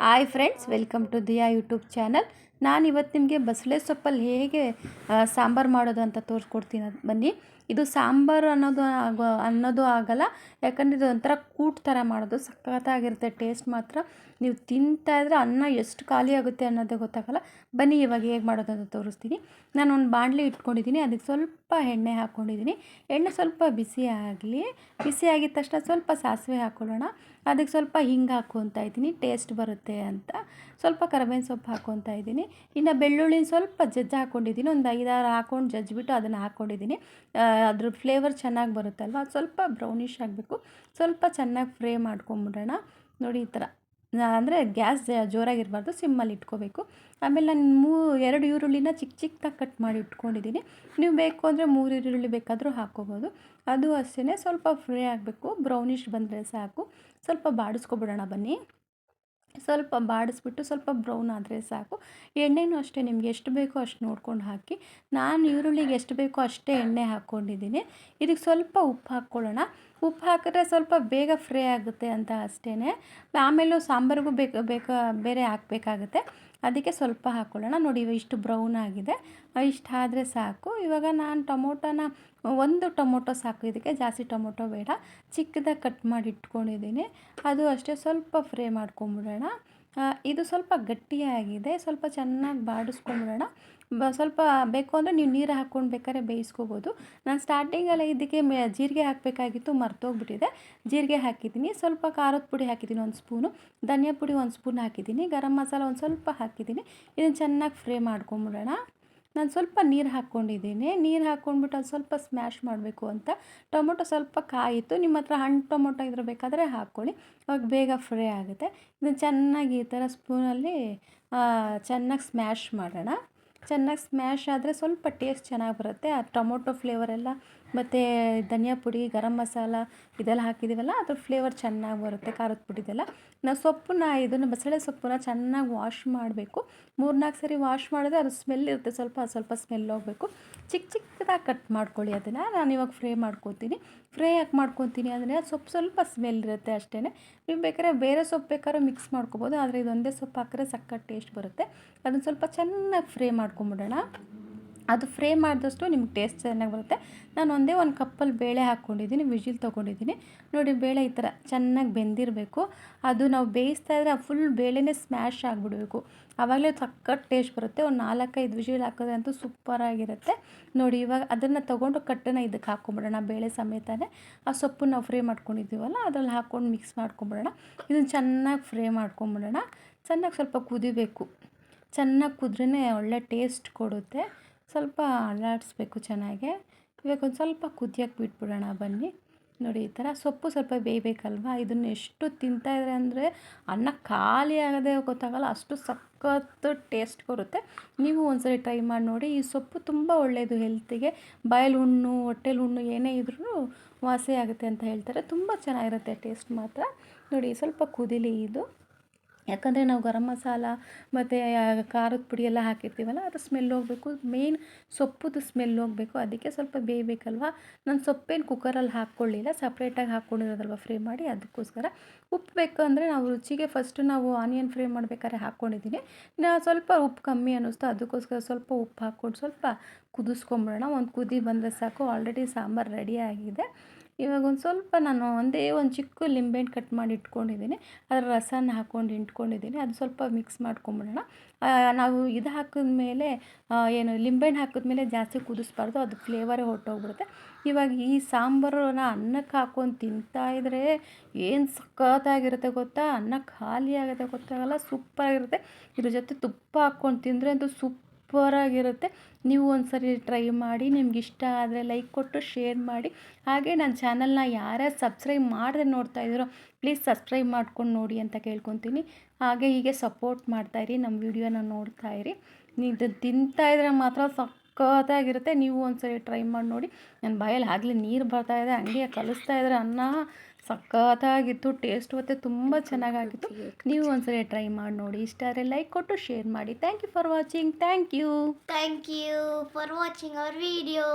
hi friends welcome to the YouTube channel ನಾನು ಇವತ್ತು ನಿಮಗೆ ಬಸಳೆ ಸೊಪ್ಪಲ್ಲಿ ಹೇಗೆ ಸಾಂಬಾರು ಮಾಡೋದು ಅಂತ ತೋರಿಸ್ಕೊಡ್ತೀನಿ ಅದು ಬನ್ನಿ. ಇದು ಸಾಂಬಾರು ಅನ್ನೋದು ಆಗೋ, ಅನ್ನೋದು ಆಗಲ್ಲ, ಯಾಕಂದರೆ ಇದು ಒಂಥರ ಕೂಟ್ ಥರ ಮಾಡೋದು, ಸಖತ್ತಾಗಿರುತ್ತೆ, ಟೇಸ್ಟ್ ಮಾತ್ರ. ನೀವು ತಿಂತಾ ಇದ್ರೆ ಅನ್ನ ಎಷ್ಟು ಖಾಲಿ ಆಗುತ್ತೆ ಅನ್ನೋದೇ ಗೊತ್ತಾಗಲ್ಲ. ಬನ್ನಿ ಇವಾಗ ಹೇಗೆ ಮಾಡೋದು ಅಂತ ತೋರಿಸ್ತೀನಿ. ನಾನು ಒಂದು ಬಾಣಲಿ ಇಟ್ಕೊಂಡಿದ್ದೀನಿ ಅದಕ್ಕೆ ಸ್ವಲ್ಪ ಎಣ್ಣೆ ಹಾಕ್ಕೊಂಡಿದ್ದೀನಿ ಎಣ್ಣೆ ಸ್ವಲ್ಪ ಬಿಸಿ ಆಗಲಿ, ಬಿಸಿ ಆಗಿದ ತಕ್ಷಣ ಸ್ವಲ್ಪ ಸಾಸಿವೆ ಹಾಕ್ಕೊಳ್ಳೋಣ ಅದಕ್ಕೆ ಸ್ವಲ್ಪ ಹಿಂಗೆ ಹಾಕ್ಕೊತಾ ಇದ್ದೀನಿ, ಟೇಸ್ಟ್ ಬರುತ್ತೆ ಅಂತ. ಸ್ವಲ್ಪ ಕರಿಬೇವಿನ ಸೊಪ್ಪು ಹಾಕ್ಕೊತಾ ಇದ್ದೀನಿ. ಇನ್ನು ಬೆಳ್ಳುಳ್ಳಿ ಸ್ವಲ್ಪ ಜಜ್ಜಿ ಹಾಕ್ಕೊಂಡಿದ್ದೀನಿ ಒಂದು ಐದಾರು ಹಾಕ್ಕೊಂಡು ಜಜ್ಜಿಬಿಟ್ಟು ಅದನ್ನು ಹಾಕ್ಕೊಂಡಿದ್ದೀನಿ ಅದ್ರ ಫ್ಲೇವರ್ ಚೆನ್ನಾಗಿ ಬರುತ್ತಲ್ವ? ಸ್ವಲ್ಪ ಬ್ರೌನಿಷ್ ಆಗಬೇಕು. ಸ್ವಲ್ಪ ಚೆನ್ನಾಗಿ ಫ್ರೈ ಮಾಡ್ಕೊಂಬಿಡೋಣ. ನೋಡಿ ಈ ಥರ ಅಂದರೆ ಗ್ಯಾಸ್ ಜೋರಾಗಿರಬಾರ್ದು, ಸಿಮ್ಮಲ್ಲಿ ಇಟ್ಕೋಬೇಕು. ಆಮೇಲೆ ನಾನು ಮೂ, ಎರಡು ಈರುಳ್ಳಿನ ಚಿಕ್ಕ ಚಿಕ್ಕದಾಗಿ ಕಟ್ ಮಾಡಿ ಇಟ್ಕೊಂಡಿದ್ದೀನಿ. ನೀವು ಬೇಕು ಅಂದರೆ ಮೂರು ಈರುಳ್ಳಿ ಬೇಕಾದರೂ ಹಾಕ್ಕೋಬೋದು. ಅದು ಅಷ್ಟೇ ಸ್ವಲ್ಪ ಫ್ರೈ ಆಗಬೇಕು. ಬ್ರೌನಿಷ್ ಬಂದರೆ ಸಾಕು. ಸ್ವಲ್ಪ ಬಾಡಿಸ್ಕೊಬಿಡೋಣ ಬನ್ನಿ. ಸ್ವಲ್ಪ ಬಾಡಿಸ್ಬಿಟ್ಟು ಸ್ವಲ್ಪ ಬ್ರೌನ್ ಆದರೆ ಸಾಕು. ಎಣ್ಣೆನೂ ಅಷ್ಟೇ ನಿಮ್ಗೆ ಎಷ್ಟು ಬೇಕೋ ಅಷ್ಟು ನೋಡ್ಕೊಂಡು ಹಾಕಿ. ನಾನು ಈರುಳ್ಳಿಗೆ ಎಷ್ಟು ಬೇಕೋ ಅಷ್ಟೇ ಎಣ್ಣೆ ಹಾಕ್ಕೊಂಡಿದ್ದೀನಿ. ಇದಕ್ಕೆ ಸ್ವಲ್ಪ ಉಪ್ಪು ಹಾಕ್ಕೊಳ್ಳೋಣ. ಉಪ್ಪು ಹಾಕಿದ್ರೆ ಸ್ವಲ್ಪ ಬೇಗ ಫ್ರೈ ಆಗುತ್ತೆ ಅಂತ ಅಷ್ಟೇ ಆಮೇಲೂ ಸಾಂಬಾರಿಗೂ ಬೇಕು ಬೇಕು ಬೇರೆ ಹಾಕಬೇಕಾಗುತ್ತೆ. ಅದಕ್ಕೆ ಸ್ವಲ್ಪ ಹಾಕ್ಕೊಳ್ಳೋಣ ನೋಡಿ ಇಷ್ಟು ಬ್ರೌನ್ ಆಗಿದೆ. ಇಷ್ಟು ಆದರೆ ಸಾಕು. ಇವಾಗ ನಾನು ಟೊಮೊಟೊನ, ಒಂದು ಟೊಮೊಟೊ ಸಾಕು. ಇದಕ್ಕೆ ಜಾಸ್ತಿ ಟೊಮೊಟೊ ಬೇಡ. ಚಿಕ್ಕದಾಗಿ ಕಟ್ ಮಾಡಿ ಇಟ್ಕೊಂಡಿದ್ದೀನಿ. ಅದು ಅಷ್ಟೇ. ಸ್ವಲ್ಪ ಫ್ರೈ ಮಾಡ್ಕೊಂಬಿಡೋಣ. ಇದು ಸ್ವಲ್ಪ ಗಟ್ಟಿಯಾಗಿದೆ. ಸ್ವಲ್ಪ ಚೆನ್ನಾಗಿ ಬಾಡಿಸ್ಕೊಂಡ್ಬಿಡೋಣ ಬ, ಸ್ವಲ್ಪ ಬೇಕು ಅಂದರೆ ನೀವು ನೀರು ಹಾಕ್ಕೊಂಡು ಬೇಕಾದ್ರೆ ಬೇಯಿಸ್ಕೋಬೋದು. ನಾನು ಸ್ಟಾರ್ಟಿಂಗಲ್ಲ ಇದಕ್ಕೆ ಜೀರಿಗೆ ಹಾಕಬೇಕಾಗಿತ್ತು ಮರ್ತೋಗ್ಬಿಟ್ಟಿದೆ. ಜೀರಿಗೆ ಹಾಕಿದ್ದೀನಿ. ಸ್ವಲ್ಪ ಖಾರದ ಪುಡಿ ಹಾಕಿದ್ದೀನಿ ಒಂದು ಸ್ಪೂನು. ಧನಿಯಾ ಪುಡಿ ಒಂದು ಸ್ಪೂನ್ ಹಾಕಿದ್ದೀನಿ. ಗರಂ ಮಸಾಲ ಒಂದು ಸ್ವಲ್ಪ ಹಾಕಿದ್ದೀನಿ. ಇದನ್ನು ಚೆನ್ನಾಗಿ ಫ್ರೈ ಮಾಡ್ಕೊಂಬಿಡೋಣ. ನಾನು ಸ್ವಲ್ಪ ನೀರು ಹಾಕ್ಕೊಂಡಿದ್ದೀನಿ. ನೀರು ಹಾಕ್ಕೊಂಡ್ಬಿಟ್ಟು ಅದು ಸ್ವಲ್ಪ ಸ್ಮ್ಯಾಶ್ ಮಾಡಬೇಕು ಅಂತ. ಟೊಮೊಟೊ ಸ್ವಲ್ಪ ಕಾಯಿತು ನಿಮ್ಮ ಹತ್ರ ಹಣ್ಣು ಟೊಮೊಟೊ ಇದ್ರೆ ಬೇಕಾದರೆ ಹಾಕ್ಕೊಳ್ಳಿ. ಅವಾಗ ಬೇಗ ಫ್ರೈ ಆಗುತ್ತೆ. ಇದನ್ನು ಚೆನ್ನಾಗಿ ಈ ಥರ ಸ್ಪೂನಲ್ಲಿ ಚೆನ್ನಾಗಿ ಸ್ಮ್ಯಾಶ್ ಮಾಡೋಣ. ಚೆನ್ನಾಗಿ ಸ್ಮ್ಯಾಶ್ ಆದರೆ ಸ್ವಲ್ಪ ಟೇಸ್ಟ್ ಚೆನ್ನಾಗಿ ಬರುತ್ತೆ. ಆ ಟೊಮೊಟೊ ಫ್ಲೇವರೆಲ್ಲ ಮತ್ತು ಧನಿಯಾ ಪುಡಿ, ಗರಂ ಮಸಾಲ ಇದೆಲ್ಲ ಹಾಕಿದ್ದೀವಲ್ಲ, ಅದ್ರ ಫ್ಲೇವರ್ ಚೆನ್ನಾಗಿ ಬರುತ್ತೆ, ಖಾರದ ಪುಡಿದೆಲ್ಲ ನಾವು ಸೊಪ್ಪನ್ನ, ಇದನ್ನು ಬಸಳೆ ಸೊಪ್ಪನ್ನ ಚೆನ್ನಾಗಿ ವಾಶ್ ಮಾಡಬೇಕು. ಮೂರ್ನಾಲ್ಕು ಸರಿ ವಾಶ್ ಮಾಡಿದ್ರೆ ಅದು ಸ್ಮೆಲ್ ಇರುತ್ತೆ, ಸ್ವಲ್ಪ ಸ್ವಲ್ಪ ಸ್ಮೆಲ್ ಹೋಗಬೇಕು. ಚಿಕ್ಕ ಚಿಕ್ಕದಾಗಿ ಕಟ್ ಮಾಡ್ಕೊಳ್ಳಿ ಅದನ್ನು. ನಾನು ಇವಾಗ ಫ್ರೈ ಮಾಡ್ಕೊತೀನಿ. ಫ್ರೈ ಯಾಕೆ ಮಾಡ್ಕೊತೀನಿ ಅಂದರೆ ಸೊಪ್ಪು ಸ್ವಲ್ಪ ಸ್ಮೆಲ್ ಇರುತ್ತೆ ಅಷ್ಟೇ ನೀವು ಬೇಕಾದ್ರೆ ಬೇರೆ ಸೊಪ್ಪು ಬೇಕಾದ್ರೂ ಮಿಕ್ಸ್ ಮಾಡ್ಕೊಬೋದು, ಆದರೆ ಇದೊಂದೇ ಸೊಪ್ಪು ಹಾಕಿದ್ರೆ ಸಕ್ಕ ಟೇಸ್ಟ್ ಬರುತ್ತೆ. ಅದನ್ನು ಸ್ವಲ್ಪ ಚೆನ್ನಾಗಿ ಫ್ರೈ ಮಾಡ್ಕೊಂಬಿಡೋಣ. ಅದು ಫ್ರೈ ಮಾಡಿದಷ್ಟು ನಿಮ್ಗೆ ಟೇಸ್ಟ್ ಚೆನ್ನಾಗಿ ಬರುತ್ತೆ. ನಾನು ಒಂದೇ ಒಂದು ಕಪ್ಪಲ್ಲಿ ಬೇಳೆ ಹಾಕ್ಕೊಂಡಿದ್ದೀನಿ, ವಿಜಿಲ್ ತೊಗೊಂಡಿದ್ದೀನಿ. ನೋಡಿ, ಬೇಳೆ ಈ ಥರ ಚೆನ್ನಾಗಿ ಬೆಂದಿರಬೇಕು. ಅದು ನಾವು ಬೇಯಿಸ್ತಾ ಇದ್ರೆ ಆ ಫುಲ್ ಬೇಳೆನೇ ಸ್ಮ್ಯಾಶ್ ಆಗಿಬಿಡಬೇಕು. ಆವಾಗಲೇ ಸಖತ್ ಟೇಸ್ಟ್ ಬರುತ್ತೆ. ಒಂದು ನಾಲ್ಕೈದು ವಿಜಿಲ್ ಹಾಕಿದ್ರೆ ಅಂತೂ ಸೂಪರಾಗಿರುತ್ತೆ ನೋಡಿ, ಇವಾಗ ಅದನ್ನು ತೊಗೊಂಡು ಕಟ್ಟನ್ನು ಇದಕ್ಕೆ ಹಾಕ್ಕೊಂಬಿಡೋಣ ಬೇಳೆ ಸಮೇತನೇ ಆ ಸೊಪ್ಪು ನಾವು ಫ್ರೈ ಮಾಡ್ಕೊಂಡಿದ್ದೀವಲ್ಲ, ಅದ್ರಲ್ಲಿ ಹಾಕ್ಕೊಂಡು ಮಿಕ್ಸ್ ಮಾಡ್ಕೊಂಬಿಡೋಣ. ಇದನ್ನು ಚೆನ್ನಾಗಿ ಫ್ರೈ ಮಾಡ್ಕೊಂಬಿಡೋಣ. ಚೆನ್ನಾಗಿ ಸ್ವಲ್ಪ ಕುದಿಬೇಕು. ಚೆನ್ನಾಗಿ ಕುದ್ರೇ ಒಳ್ಳೆ ಟೇಸ್ಟ್ ಕೊಡುತ್ತೆ. ಸ್ವಲ್ಪ ಅಲ್ಲಾಡಿಸ್ಬೇಕು ಚೆನ್ನಾಗೆ. ಇವಾಗ ಒಂದು ಸ್ವಲ್ಪ ಕುದಿಯೋಕೆ ಬಿಟ್ಬಿಡೋಣ ಬನ್ನಿ. ನೋಡಿ, ಈ ಥರ ಸೊಪ್ಪು ಸ್ವಲ್ಪ ಬೇಯಬೇಕಲ್ವಾ? ಇದನ್ನು ಎಷ್ಟು ತಿಂತಾಯಿದ್ರೆ ಅಂದರೆ ಅನ್ನ ಖಾಲಿ ಆಗದೆ ಗೊತ್ತಾಗಲ್ಲ, ಅಷ್ಟು ಸಖತ್ತು ಟೇಸ್ಟ್ ಬರುತ್ತೆ ನೀವು ಒಂದ್ಸರಿ ಟ್ರೈ ಮಾಡಿ ನೋಡಿ. ಈ ಸೊಪ್ಪು ತುಂಬ ಒಳ್ಳೆಯದು ಹೆಲ್ತಿಗೆ ಬಾಯಲ್ಲಿ ಹುಣ್ಣು, ಹೊಟ್ಟೆಲು ಹುಣ್ಣು ಏನೇ ಇದ್ರೂ ವಾಸಿ ಆಗುತ್ತೆ ಅಂತ ಹೇಳ್ತಾರೆ. ತುಂಬ ಚೆನ್ನಾಗಿರುತ್ತೆ ಟೇಸ್ಟ್ ಮಾತ್ರ. ನೋಡಿ, ಸ್ವಲ್ಪ ಕುದಿಲಿ ಇದು. ಯಾಕಂದರೆ ನಾವು ಗರಂ ಮಸಾಲ ಮತ್ತು ಖಾರದ ಪುಡಿ ಎಲ್ಲ ಹಾಕಿರ್ತೀವಲ್ಲ, ಅದು ಸ್ಮೆಲ್ ಹೋಗಬೇಕು. ಮೇಯ್ನ್ ಸೊಪ್ಪುದು ಸ್ಮೆಲ್ ಹೋಗಬೇಕು. ಅದಕ್ಕೆ ಸ್ವಲ್ಪ ಬೇಯಬೇಕಲ್ವ? ನಾನು ಸೊಪ್ಪೇನು ಕುಕ್ಕರಲ್ಲಿ ಹಾಕ್ಕೊಳ್ಳಿಲ್ಲ. ಸಪ್ರೇಟಾಗಿ ಹಾಕ್ಕೊಂಡಿರೋದಲ್ವ ಫ್ರೈ ಮಾಡಿ? ಅದಕ್ಕೋಸ್ಕರ ಉಪ್ಪು ಬೇಕು ಅಂದರೆ ನಾವು ರುಚಿಗೆ ಫಸ್ಟು ನಾವು ಆನಿಯನ್ ಫ್ರೈ ಮಾಡ್ಬೇಕಾದ್ರೆ ಹಾಕ್ಕೊಂಡಿದ್ದೀನಿ. ಸ್ವಲ್ಪ ಉಪ್ಪು ಕಮ್ಮಿ ಅನ್ನಿಸ್ತು. ಅದಕ್ಕೋಸ್ಕರ ಸ್ವಲ್ಪ ಉಪ್ಪು ಹಾಕ್ಕೊಂಡು ಸ್ವಲ್ಪ ಕುದಿಸ್ಕೊಂಬಿಡೋಣ. ಒಂದು ಕುದಿ ಬಂದರೆ ಸಾಕು. ಆಲ್ರೆಡಿ ಸಾಂಬಾರು ರೆಡಿ ಆಗಿದೆ. ಇವಾಗ ಒಂದು ಸ್ವಲ್ಪ ನಾನು ಒಂದೇ ಒಂದು ಚಿಕ್ಕ ಲಿಂಬೆಹಣ್ಣು ಕಟ್ ಮಾಡಿ ಇಟ್ಕೊಂಡಿದ್ದೀನಿ. ಅದರ ರಸನ ಹಾಕ್ಕೊಂಡು ಇಟ್ಕೊಂಡಿದ್ದೀನಿ. ಅದು ಸ್ವಲ್ಪ ಮಿಕ್ಸ್ ಮಾಡ್ಕೊಂಬಿಡೋಣ. ನಾವು ಇದು ಹಾಕಿದ್ಮೇಲೆ ಏನು ಲಿಂಬೆಹಣ್ಣು ಹಾಕಿದ್ಮೇಲೆ ಜಾಸ್ತಿ ಕುದಿಸ್ಬಾರ್ದು. ಅದು ಫ್ಲೇವರೇ ಹೊರಟೋಗ್ಬಿಡುತ್ತೆ. ಇವಾಗ ಈ ಸಾಂಬಾರನ್ನ ಅನ್ನಕ್ಕೆ ಹಾಕ್ಕೊಂಡು ತಿಂತಾಯಿದ್ರೆ ಏನು ಸಖತ್ತಾಗಿರುತ್ತೆ ಗೊತ್ತಾ? ಅನ್ನ ಖಾಲಿ ಆಗುತ್ತೆ ಗೊತ್ತಾಗಲ್ಲ? ಸೂಪರಾಗಿರುತ್ತೆ. ಇದ್ರ ಜೊತೆ ತುಪ್ಪ ಹಾಕ್ಕೊಂಡು ತಿಂದರೆ ಅಂತೂ ಸೂಪ್ ಸೂಪರಾಗಿರುತ್ತೆ ನೀವು ಒಂದ್ಸರಿ ಟ್ರೈ ಮಾಡಿ, ನಿಮ್ಗೆ ಇಷ್ಟ ಆದರೆ ಲೈಕ್ ಕೊಟ್ಟು ಶೇರ್ ಮಾಡಿ. ಹಾಗೆ ನನ್ನ ಚಾನಲ್ನ ಯಾರ್ಯಾರು ಸಬ್ಸ್ಕ್ರೈಬ್ ಮಾಡದೆ ನೋಡ್ತಾ ಇದ್ದೀರೋ ಪ್ಲೀಸ್ ಸಬ್ಸ್ಕ್ರೈಬ್ ಮಾಡ್ಕೊಂಡು ನೋಡಿ ಅಂತ ಕೇಳ್ಕೊತೀನಿ. ಹಾಗೆ ಹೀಗೆ ಸಪೋರ್ಟ್ ಮಾಡ್ತಾಯಿರಿ ನಮ್ಮ ವಿಡಿಯೋನ ನೋಡ್ತಾಯಿರಿ ನೀವು ತಿಂತಾಯಿದ್ರೆ ಮಾತ್ರ ಸಖತ್ತಾಗಿರುತ್ತೆ. ನೀವು ಒಂದು ಸರಿ ಟ್ರೈ ಮಾಡಿ ನೋಡಿ. ನನ್ನ ಬಾಯಲ್ಲಿ ಆಗಲಿ ನೀರು ಬರ್ತಾ ಇದೆ. ಹಂಗೆ ಕಲಿಸ್ತಾ ಇದ್ರೆ ಅನ್ನ ಸಖತ್ತಾಗಿತ್ತು. ಟೇಸ್ಟ್ ಮತ್ತು ತುಂಬ ಚೆನ್ನಾಗಾಗಿತ್ತು. ನೀವು ಒಂದ್ಸರಿ ಟ್ರೈ ಮಾಡಿ ನೋಡಿ. ಇಷ್ಟ ಆದರೆ ಲೈಕ್ ಕೊಟ್ಟು ಶೇರ್ ಮಾಡಿ. Thank you for watching thank you thank you for watching our video.